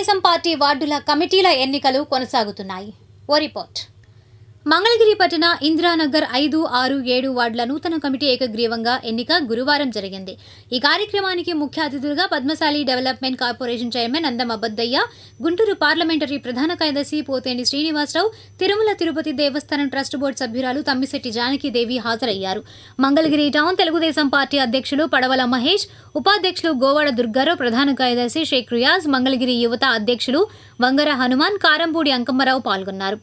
Telugu Desam party వార్డుల కమిటీల ఎన్నికలు కొనసాగుతున్నాయి. ఓ రిపోర్ట్. మంగళగిరి పట్టణ ఇందిరానగర్ ఐదు ఆరు ఏడు వార్డుల నూతన కమిటీ ఏకగ్రీవంగా ఎన్నిక గురువారం జరిగింది. ఈ కార్యక్రమానికి ముఖ్య అతిథులుగా Padmashali development corporation chairman Andamma Baddaiah Guntur parliamentary ప్రధాన కార్యదర్శి పోతేని శ్రీనివాసరావు తిరుమల తిరుపతి దేవస్థానం ట్రస్ట్ బోర్డు సభ్యురాలు తమ్మిశెట్టి జానకీదేవి హాజరయ్యారు. మంగళగిరి టౌన్ తెలుగుదేశం పార్టీ అధ్యక్షులు పడవల మహేష్ ఉపాధ్యక్షులు గోవాడ దుర్గారావు ప్రధాన కార్యదర్శి షేక్ రియాజ్ మంగళగిరి యువత అధ్యక్షులు వంగర హనుమాన్ కారంపూడి అంకమ్మరావు పాల్గొన్నారు.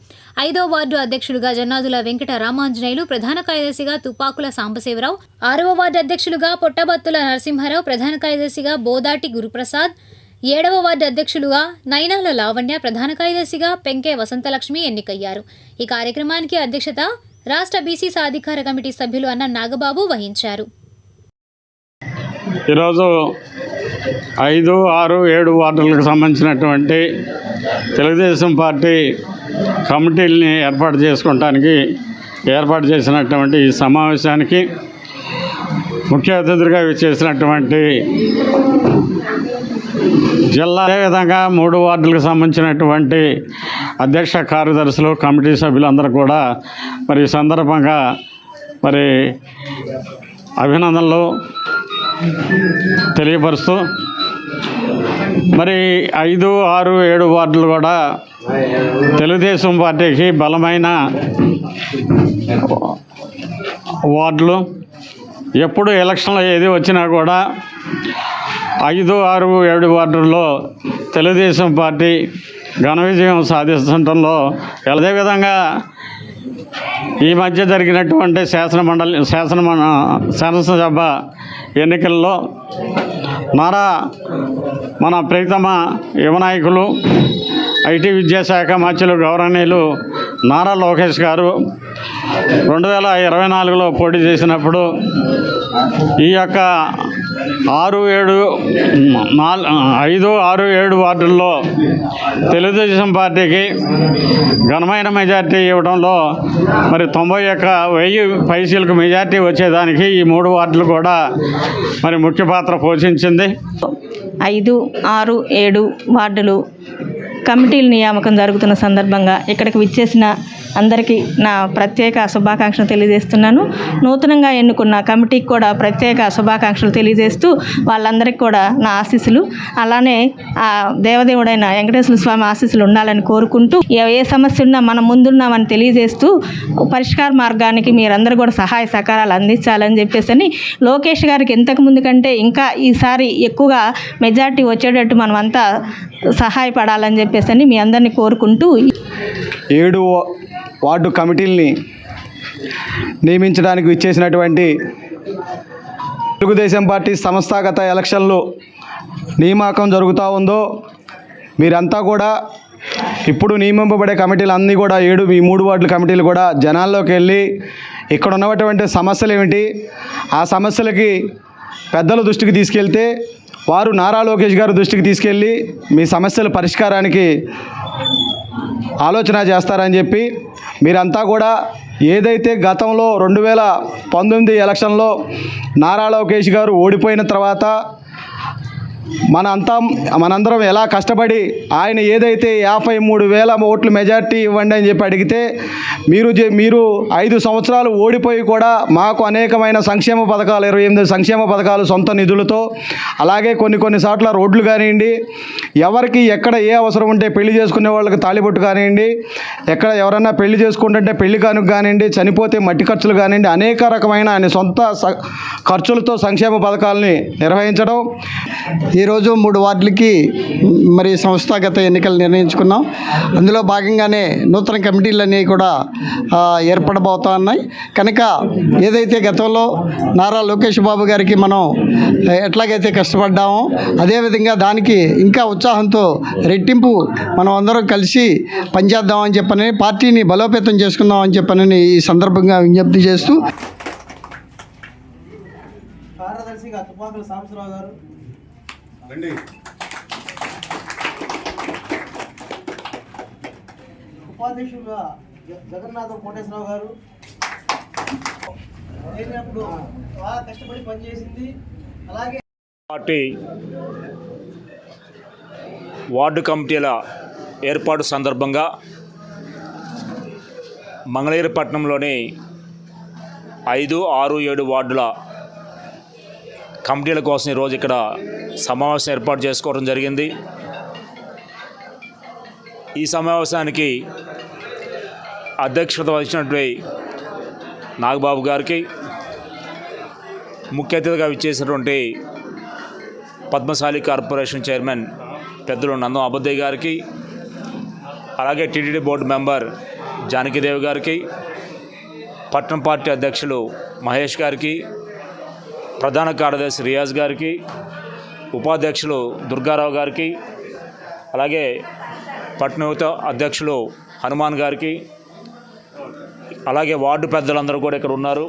ఐదో వార్డు అధ్యక్షులు అధ్యక్షులుగా జన్నాదుల వెంకట రామాంజనేయులు ప్రధాన కార్యదర్శిగా తుపాకుల సాంబశివరావు ఆరవ వార్డు అధ్యక్షులుగా పొట్టబత్తుల నరసింహారావు ప్రధాన కార్యదర్శిగా బోదాటి గురుప్రసాద్ ఏడవ వార్డు అధ్యక్షులుగా నైనాల లావణ్య ప్రధాన కార్యదర్శిగా పెంకే వసంతలక్ష్మి ఎన్నికయ్యారు. ఈ కార్యక్రమానికి అధ్యక్షత రాష్ట్ర బీసీ సాధికార కమిటీ సభ్యులు అన్న నాగబాబు వహించారు. ఈరోజు ఐదు ఆరు ఏడు వార్డులకు సంబంధించినటువంటి తెలుగుదేశం పార్టీ కమిటీలని ఏర్పాటు చేసుకోవటానికి ఏర్పాటు చేసినటువంటి ఈ సమావేశానికి ముఖ్య అతిథులుగా చేసినటువంటి జిల్లా అదేవిధంగా మూడు వార్డులకు సంబంధించినటువంటి అధ్యక్ష కార్యదర్శులు కమిటీ సభ్యులందరూ కూడా మరి ఈ సందర్భంగా మరి అభినందనలు తెలియపరుస్తూ మరి ఐదు ఆరు ఏడు వార్డులు కూడా తెలుగుదేశం పార్టీకి బలమైన వార్డులు. ఎప్పుడు ఎలక్షన్లు ఏది వచ్చినా కూడా ఐదు ఆరు ఏడు వార్డుల్లో తెలుగుదేశం పార్టీ ఘన విజయం సాధించడంలో అదేవిధంగా ఈ మధ్య జరిగినటువంటి శాసన మండలి శాసన శాసనసభ ఎన్నికల్లో నారా మన ప్రీతమ యువనాయకులు ఐటీ విద్యాశాఖ మాచులు గౌరవనీయులు నారా లోకేష్ గారు రెండు వేల ఇరవై నాలుగులో పోటీ చేసినప్పుడు ఈ యొక్క ఆరు ఏడు నాలు ఐదు ఆరు ఏడు వార్డుల్లో తెలుగుదేశం పార్టీకి ఘనమైన మెజార్టీ ఇవ్వడంలో మరి తొంభై యొక్క వెయ్యి పైసలకు మెజార్టీ వచ్చేదానికి ఈ మూడు వార్డులు కూడా మరి ముఖ్య పాత్ర పోషించింది. ఐదు ఆరు ఏడు వార్డులు కమిటీల నియామకం జరుగుతున్న సందర్భంగా ఇక్కడికి విచ్చేసిన అందరికీ నా ప్రత్యేక శుభాకాంక్షలు తెలియజేస్తున్నాను. నూతనంగా ఎన్నుకున్న కమిటీకి కూడా ప్రత్యేక శుభాకాంక్షలు తెలియజేస్తూ వాళ్ళందరికీ కూడా నా ఆశీస్సులు. అలానే ఆ దేవదేవుడైన వెంకటేశ్వర స్వామి ఆశీస్సులు ఉండాలని కోరుకుంటూ ఏ ఏ సమస్య ఉన్నా మనం ముందున్నామని తెలియజేస్తూ పరిష్కార మార్గానికి మీరందరూ కూడా సహాయ సహకారాలు అందించాలని చెప్పేసి అని లోకేష్ గారికి ఇంతకు ముందు కంటే ఇంకా ఈసారి ఎక్కువగా మెజార్టీ వచ్చేటట్టు మనమంతా సహాయపడాలని చెప్పి చెప్పేసి అని మీ అందరినీ కోరుకుంటూ ఏడు వార్డు కమిటీల్ని నియమించడానికి ఇచ్చేసినటువంటి తెలుగుదేశం పార్టీ సంస్థాగత ఎలక్షన్లు నియామకం జరుగుతూ ఉందో మీరంతా కూడా ఇప్పుడు నియమింపబడే కమిటీలు అన్నీ కూడా ఏడు ఈ మూడు వార్డుల కమిటీలు కూడా జనాల్లోకి వెళ్ళి ఇక్కడ ఉన్నటువంటి సమస్యలు ఏమిటి? ఆ సమస్యలకి పెద్దల దృష్టికి తీసుకెళ్తే వారు నారా లోకేష్ గారు దృష్టికి తీసుకెళ్ళి మీ సమస్యల పరిష్కారానికి ఆలోచన చేస్తారని చెప్పి మీరంతా కూడా ఏదైతే గతంలో రెండు వేల పంతొమ్మిది ఎలక్షన్లో నారా లోకేష్ గారు ఓడిపోయిన తర్వాత మన అంతా మనందరం ఎలా కష్టపడి ఆయన ఏదైతే యాభై మూడు వేల ఓట్లు మెజార్టీ ఇవ్వండి అని చెప్పి అడిగితే మీరు జే- మీరు ఐదు సంవత్సరాలు ఓడిపోయి కూడా మాకు అనేకమైన సంక్షేమ పథకాలు ఇరవై ఎనిమిది సంక్షేమ పథకాలు సొంత నిధులతో అలాగే కొన్ని కొన్ని చోట్ల రోడ్లు కానివ్వండి ఎవరికి ఎక్కడ ఏ అవసరం ఉంటే పెళ్ళి చేసుకునే వాళ్ళకి తాళిబొట్టు కానివ్వండి ఎక్కడ ఎవరైనా పెళ్ళి చేసుకుంటుంటే పెళ్ళి కానుక కానివ్వండి చనిపోతే మట్టి ఖర్చులు కానివ్వండి అనేక రకమైన ఆయన సొంత స- ఖర్చులతో సంక్షేమ పథకాలని నిర్వహించడం ఈరోజు మూడు వార్డులకి మరి సంస్థాగత ఎన్నికలు నిర్ణయించుకున్నాం. అందులో భాగంగానే నూతన కమిటీలన్నీ కూడా ఏర్పడబోతా ఉన్నాయి. కనుక ఏదైతే గతంలో నారా లోకేష్ బాబు గారికి మనం ఎట్లాగైతే కష్టపడ్డామో అదేవిధంగా దానికి ఇంకా ఉత్సాహంతో రెట్టింపు మనం అందరం కలిసి పనిచేద్దామని చెప్పని పార్టీని బలోపేతం చేసుకుందాం అని చెప్పనని ఈ సందర్భంగా విజ్ఞప్తి చేస్తూ కార్యదర్శిగా తుపాకుల సాంబశివరావు గారు ఉపాధ్యక్షులుగా జ- జగన్నాథం కోటేశ్వరరావు గారు. చేరినప్పుడు బాగా కష్టపడి పనిచేసింది. అలాగే పార్టీ వార్డు కమిటీల ఏర్పాటు సందర్భంగా మంగళగిరిపట్నంలోని ఐదు ఆరు ఏడు వార్డుల కమిటీల కోసం ఈరోజు ఇక్కడ సమావేశం ఏర్పాటు చేసుకోవడం జరిగింది. ఈ సమావేశానికి అధ్యక్షత వహించినటువంటి నాగబాబు గారికి ముఖ్య అతిథిగా విచ్చేసినటువంటి పద్మశాలి కార్పొరేషన్ చైర్మన్ పెద్దలు నందం అబద్దయ్య గారికి అలాగే టీటీడీ బోర్డు మెంబర్ జానకిదేవి గారికి పట్నం పార్టీ అధ్యక్షులు మహేష్ గారికి ప్రధాన కార్యదర్శి రియాజ్ గారికి ఉపాధ్యక్షులు దుర్గారావు గారికి అలాగే పట్టణ అధ్యక్షులు హనుమాన్ గారికి అలాగే వార్డు పెద్దలందరూ కూడా ఇక్కడ ఉన్నారు.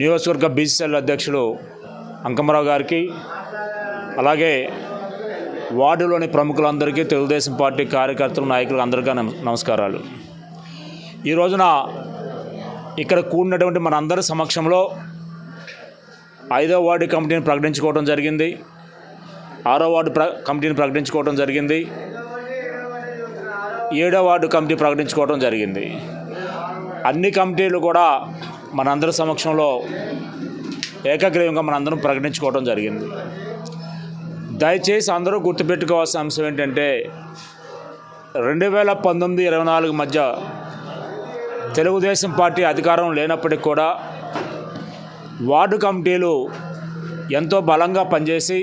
నియోజకవర్గ బీసీసీఎల్ అధ్యక్షులు అంకమరావు గారికి అలాగే వార్డులోని ప్రముఖులందరికీ తెలుగుదేశం పార్టీ కార్యకర్తలు నాయకులు అందరికీ నమస్కారాలు. ఈ రోజున ఇక్కడ కూడినటువంటి మనందరి సమక్షంలో ఐదో వార్డు కమిటీని ప్రకటించుకోవడం జరిగింది. ఆరో వార్డు ప్ర కమిటీని ప్రకటించుకోవడం జరిగింది. ఏడో వార్డు కమిటీ ప్రకటించుకోవడం జరిగింది. అన్ని కమిటీలు కూడా మనందరి సమక్షంలో ఏకగ్రీవంగా మనందరం ప్రకటించుకోవడం జరిగింది. దయచేసి అందరూ గుర్తుపెట్టుకోవాల్సిన అంశం ఏంటంటే రెండు వేల పంతొమ్మిది ఇరవై నాలుగు మధ్య తెలుగుదేశం పార్టీ అధికారం లేనప్పటికీ కూడా వార్డు కమిటీలు ఎంతో బలంగా పనిచేసి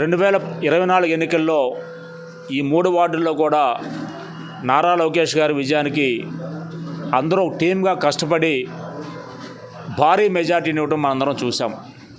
రెండు వేల ఇరవై నాలుగు ఎన్నికల్లో ఈ మూడు వార్డుల్లో కూడా నారా లోకేష్ గారి విజయానికి అందరూ టీమ్గా కష్టపడి భారీ మెజార్టీని ఇవ్వడం మనందరం చూసాం